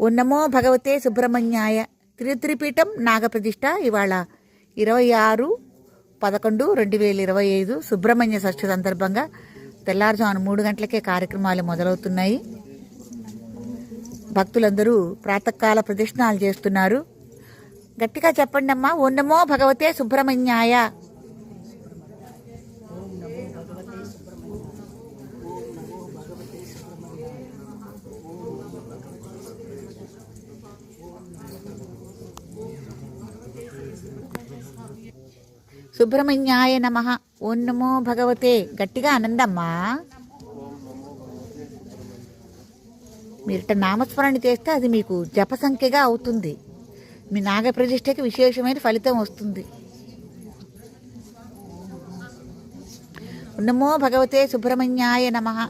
ఉన్నమో భగవతే సుబ్రహ్మణ్యాయ త్రిత్రిపీఠం నాగప్రతిష్ట ఇవాళ ఇరవై ఆరు పదకొండు రెండు వేల ఇరవై ఐదు సుబ్రహ్మణ్య షష్ఠి సందర్భంగా తెల్లారుజామున మూడు గంటలకే కార్యక్రమాలు మొదలవుతున్నాయి. భక్తులందరూ ప్రాతకాల ప్రదక్షిణాలు చేస్తున్నారు. గట్టిగా చెప్పండి అమ్మా ఉన్నమో భగవతే సుబ్రహ్మణ్యాయ. సుబ్రహ్మణ్యాయ నమ. ఓం నమో భగవతే. గట్టిగా ఆనందమ్మా మీరు నామస్మరణ చేస్తే అది మీకు జప సంఖ్యగా అవుతుంది. మీ నాగప్రతిష్టకి విశేషమైన ఫలితం వస్తుంది. నమో భగవతే. సుబ్రహ్మణ్యాయ నమ.